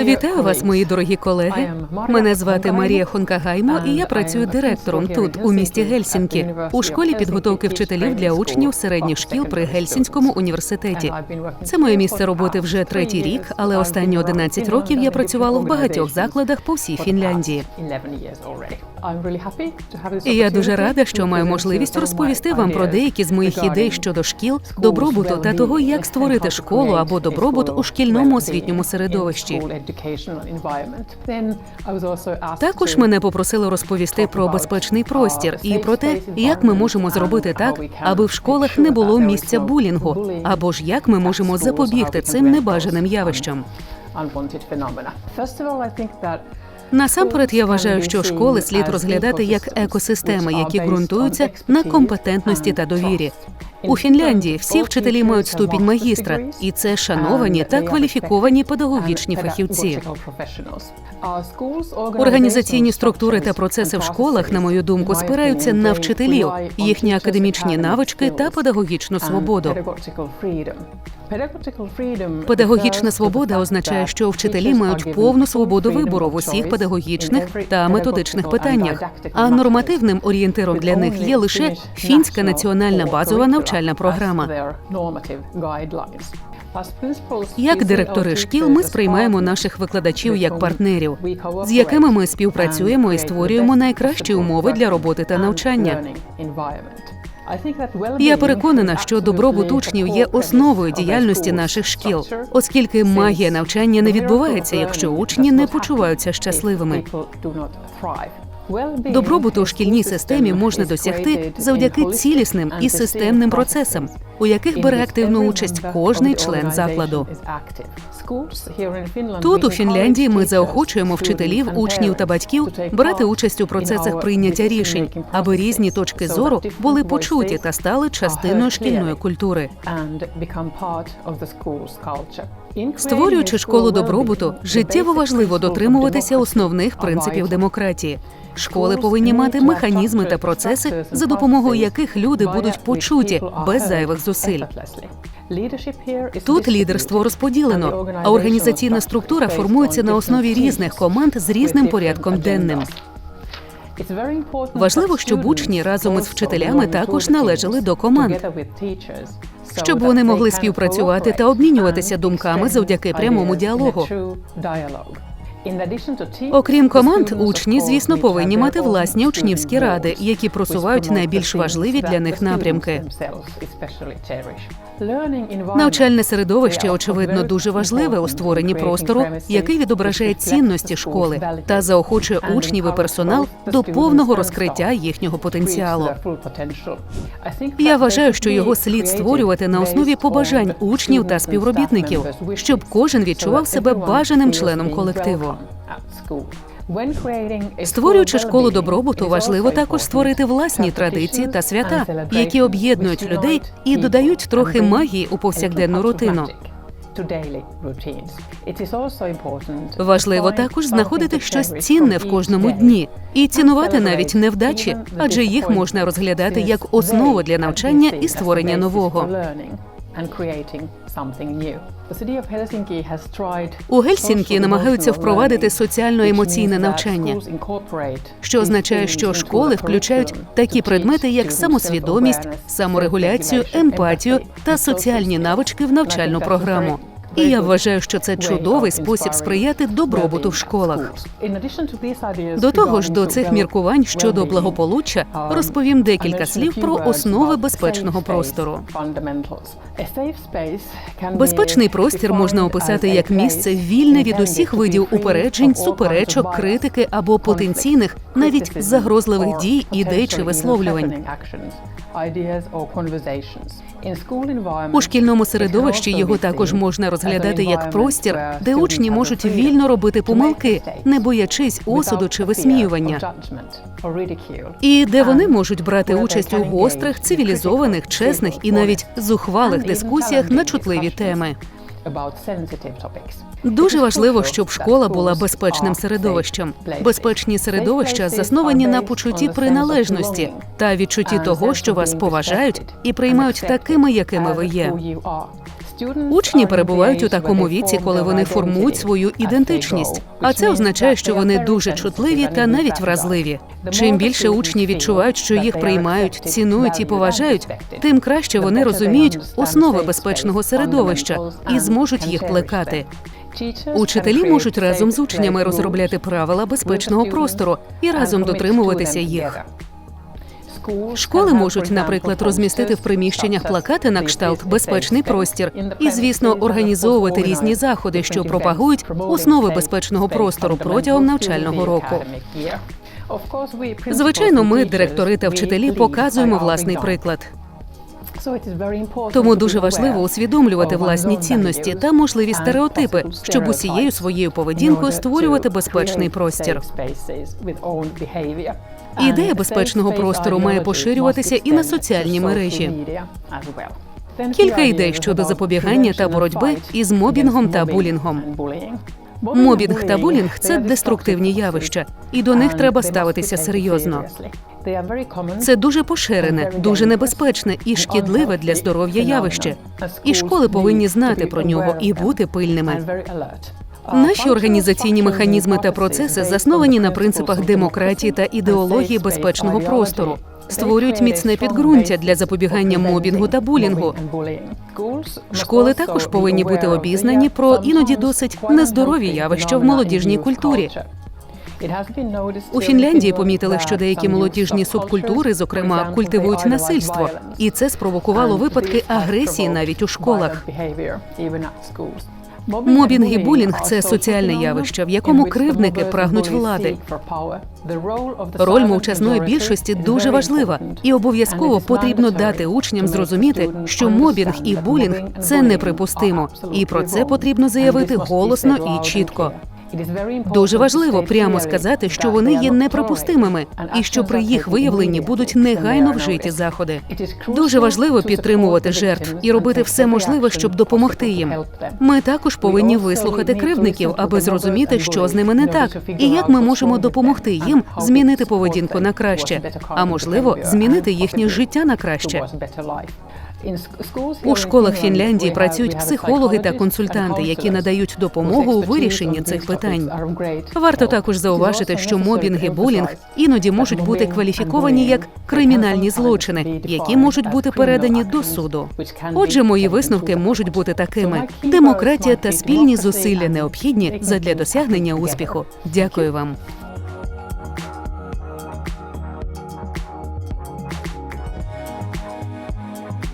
Вітаю вас, мої дорогі колеги. Мене звати Марія Хонкагаймо, і я працюю директором тут, у місті Гельсінкі, у школі підготовки вчителів для учнів середніх шкіл при Гельсінському університеті. Це моє місце роботи вже третій рік, але останні 11 років я працювала в багатьох закладах по всій Фінляндії. І я дуже рада, що маю можливість розповісти вам про деякі з моїх ідей щодо шкіл, добробуту та того, як створити школу або добробут у шкільному освітньому середовищі. Також мене попросили розповісти про безпечний простір і про те, як ми можемо зробити так, аби в школах не було місця булінгу, або ж як ми можемо запобігти цим небажаним явищам. Насамперед, я вважаю, що школи слід розглядати як екосистеми, які ґрунтуються на компетентності та довірі. У Фінляндії всі вчителі мають ступінь магістра, і це шановані та кваліфіковані педагогічні фахівці. Організаційні структури та процеси в школах, на мою думку, спираються на вчителів, їхні академічні навички та педагогічну свободу. Педагогічна свобода означає, що вчителі мають повну свободу вибору в усіх педагогічних та методичних питаннях. А нормативним орієнтиром для них є лише фінська національна базова навчальна програма. Як директори шкіл, ми сприймаємо наших викладачів як партнерів, з якими ми співпрацюємо і створюємо найкращі умови для роботи та навчання. Я переконана, що добробут учнів є основою діяльності наших шкіл, оскільки магія навчання не відбувається, якщо учні не почуваються щасливими. Добробуту у шкільній системі можна досягти завдяки цілісним і системним процесам, у яких бере активну участь кожний член закладу. Тут у Фінляндії ми заохочуємо вчителів, учнів та батьків брати участь у процесах прийняття рішень, аби різні точки зору були почуті та стали частиною шкільної культури. Створюючи школу добробуту, життєво важливо дотримуватися основних принципів демократії. Школи повинні мати механізми та процеси, за допомогою яких люди будуть почуті без зайвих зусиль. Тут лідерство розподілено, а організаційна структура формується на основі різних команд з різним порядком денним. Важливо, щоб учні разом із вчителями також належали до команд, щоб вони могли співпрацювати та обмінюватися думками завдяки прямому діалогу. Окрім команд, учні, звісно, повинні мати власні учнівські ради, які просувають найбільш важливі для них напрямки. Навчальне середовище, очевидно, дуже важливе у створенні простору, який відображає цінності школи та заохочує учнів і персонал до повного розкриття їхнього потенціалу. Я вважаю, що його слід створювати на основі побажань учнів та співробітників, щоб кожен відчував себе бажаним членом колективу. Створюючи школу добробуту, важливо також створити власні традиції та свята, які об'єднують людей і додають трохи магії у повсякденну рутину. Важливо також знаходити щось цінне в кожному дні і цінувати навіть невдачі, адже їх можна розглядати як основу для навчання і створення нового. У Гельсінкі намагаються впровадити соціально-емоційне навчання, що означає, що школи включають такі предмети, як самосвідомість, саморегуляцію, емпатію та соціальні навички в навчальну програму. І я вважаю, що це чудовий спосіб сприяти добробуту в школах. До того ж, до цих міркувань щодо благополуччя розповім декілька слів про основи безпечного простору. Безпечний простір можна описати як місце вільне від усіх видів упереджень, суперечок, критики або потенційних, навіть загрозливих дій, ідей чи висловлювань. У шкільному середовищі його також можна розглядати як простір, де учні можуть вільно робити помилки, не боячись осуду чи висміювання. І де вони можуть брати участь у гострих, цивілізованих, чесних і навіть зухвалих дискусіях на чутливі теми. Дуже важливо, щоб школа була безпечним середовищем. Безпечні середовища засновані на почутті приналежності та відчутті того, що вас поважають і приймають такими, якими ви є. Учні перебувають у такому віці, коли вони формують свою ідентичність. А це означає, що вони дуже чутливі та навіть вразливі. Чим більше учні відчувають, що їх приймають, цінують і поважають, тим краще вони розуміють основи безпечного середовища і зможуть їх плекати. Учителі можуть разом з учнями розробляти правила безпечного простору і разом дотримуватися їх. Школи можуть, наприклад, розмістити в приміщеннях плакати на кшталт безпечний простір і, звісно, організовувати різні заходи, що пропагують основи безпечного простору протягом навчального року. Звичайно, ми, директори та вчителі, показуємо власний приклад. Тому дуже важливо усвідомлювати власні цінності та можливі стереотипи, щоб усією своєю поведінкою створювати безпечний простір. Ідея безпечного простору має поширюватися і на соціальні мережі. Кілька ідей щодо запобігання та боротьби із мобінгом та булінгом. Мобінг та булінг це деструктивні явища, і до них треба ставитися серйозно. Це дуже поширене, дуже небезпечне і шкідливе для здоров'я явище. І школи повинні знати про нього і бути пильними. Наші організаційні механізми та процеси засновані на принципах демократії та ідеології безпечного простору, створюють міцне підґрунтя для запобігання мобінгу та булінгу. Школи також повинні бути обізнані про іноді досить нездорові явища в молодіжній культурі. У Фінляндії помітили, що деякі молодіжні субкультури, зокрема, культивують насильство, і це спровокувало випадки агресії навіть у школах. Мобінг і булінг це соціальне явище, в якому кривдники прагнуть влади. Роль мовчазної більшості дуже важлива, і обов'язково потрібно дати учням зрозуміти, що мобінг і булінг це неприпустимо, і про це потрібно заявити голосно і чітко. Дуже важливо прямо сказати, що вони є неприпустимими, і що при їх виявленні будуть негайно вжиті заходи. Дуже важливо підтримувати жертв і робити все можливе, щоб допомогти їм. Ми також повинні вислухати кривдників, аби зрозуміти, що з ними не так, і як ми можемо допомогти їм змінити поведінку на краще, а можливо, змінити їхнє життя на краще. У школах Фінляндії працюють психологи та консультанти, які надають допомогу у вирішенні цих питань. Варто також зауважити, що мобінг і булінг іноді можуть бути кваліфіковані як кримінальні злочини, які можуть бути передані до суду. Отже, мої висновки можуть бути такими: демократія та спільні зусилля необхідні задля досягнення успіху. Дякую вам.